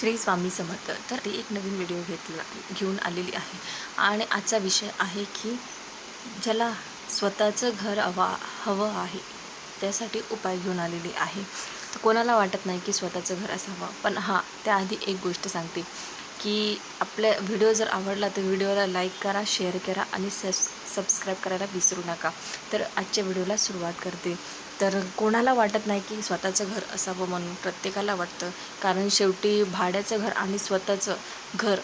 श्री स्वामी समर्थ. तर ती एक नवीन व्हिडिओ घेतला घेऊन आलेली आहे. आणि आजचा विषय आहे की ज्याला स्वतःचं घर हवा हवं आहे त्यासाठी उपाय घेऊन आलेली आहे. तर कोणाला वाटत नाही की स्वतःचं घर असावं पण हां त्याआधी एक गोष्ट सांगते की आपल्या व्हिडिओ जर आवडला तर व्हिडिओला लाईक करा शेअर करा आणि सबस सबस्क्राईब करायला विसरू नका. तर आजच्या व्हिडिओला सुरुवात करते. तर कोणाला वाटत नाही की स्वतःचं घर असावं म्हणून प्रत्येकाला वाटतं. कारण शेवटी भाड्याचं घर आणि स्वतःचं घर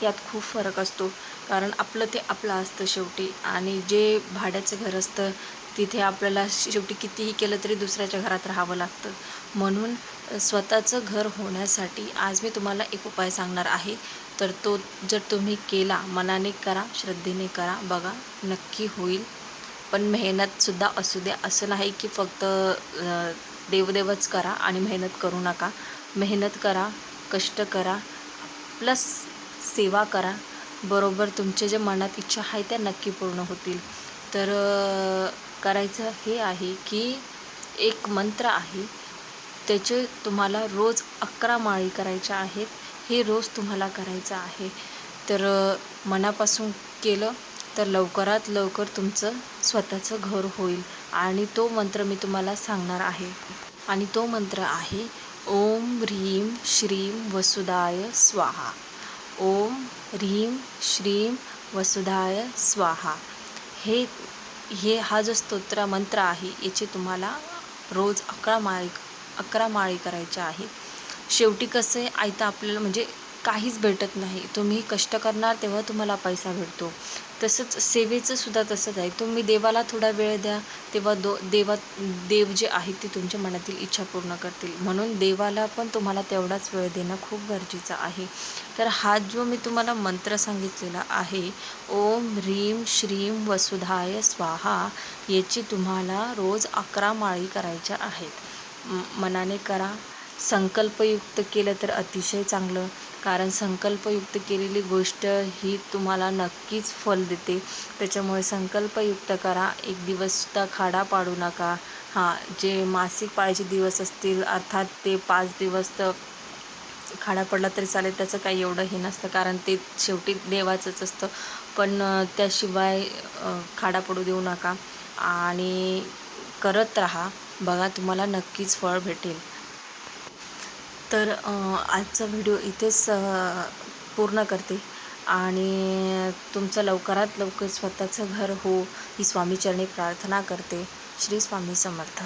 यात खूप फरक असतो. कारण आपलं ते आपलं असतं शेवटी. आणि जे भाड्याचं घर असतं तिथे आपल्याला शेवटी कितीही केलं तरी दुसऱ्याच्या घरात राहावं लागतं. म्हणून स्वतःचं घर होण्यासाठी आज मी तुम्हाला एक उपाय सांगणार आहे. तर तो जर तुम्ही केला मनाने करा श्रद्धेने करा बघा नक्की होईल. पण मेहनतसुद्धा असू द्या असं नाही की फक्त देवदेवच करा आणि मेहनत करू नका. मेहनत करा कष्ट करा प्लस सेवा करा. बरोबर तुमचे जे मनात इच्छा आहे त्या नक्की पूर्ण होतील. तर करायचं हे आहे की एक मंत्र आहे त्याचे तुम्हाला रोज अकरा माळी करायच्या आहेत. हे रोज तुम्हाला करायचं आहे. तर मनापासून केलं तर लवकरात लवकर तुमचं स्वतःचं घर होईल. आणि तो मंत्र मी तुम्हाला सांगणार आहे. आणि तो मंत्र आहे ओम ह्रीं श्रीम वसुधाय स्वाहा. ओम ह्रीम श्रीं वसुधाय स्वाहा. हे हे हा जो स्तोत्र मंत्र आहे याचे तुम्हाला रोज अकरा माळी अकरा माळी करायच्या आहे. शेवटी कसं आहे आयता आपल्याला म्हणजे काहीच भेटत नाही. तुम्ही कष्ट करणार तेव्हा तुम्हाला पैसा भेटतो. तसंच सेवेचं सुद्धा तसंच आहे. तुम्ही देवाला थोडा वेळ द्या तेव्हा दो देवा देव जे आहेत ते तुमच्या मनातील इच्छा पूर्ण करतील. म्हणून देवाला पण तुम्हाला तेवढाच वेळ देणं खूप गरजेचं आहे. तर हा जो मी तुम्हाला मंत्र सांगितलेला आहे ओम ह्रीम श्रीम वसुधाय स्वाहा याची तुम्हाला रोज अकरा माळी करायच्या आहेत. मनाने करा. संकल्पयुक्त केलं तर अतिशय चांगलं. कारण संकल्पयुक्त केलेली गोष्ट ही तुम्हाला नक्कीच फल देते. त्याच्यामुळे संकल्पयुक्त करा. एक दिवससुद्धा खाडा पाडू नका. हां जे मासिक पाळीचे दिवस असतील अर्थात ते पाच दिवस तर खाडा पडला तरी चालेल. त्याचं काही एवढं हे नसतं. कारण ते शेवटी देवाचंच असतं. पण त्याशिवाय खाडा पडू देऊ नका. आणि करत राहा. बघा तुम्हाला नक्कीच फळ भेटेल. तर आजचा व्हिडिओ इथेच पूर्ण करते. आणि तुमचं लवकरात लवकर स्वतःचं घर हो ही स्वामीचरणी प्रार्थना करते. श्री स्वामी समर्थ.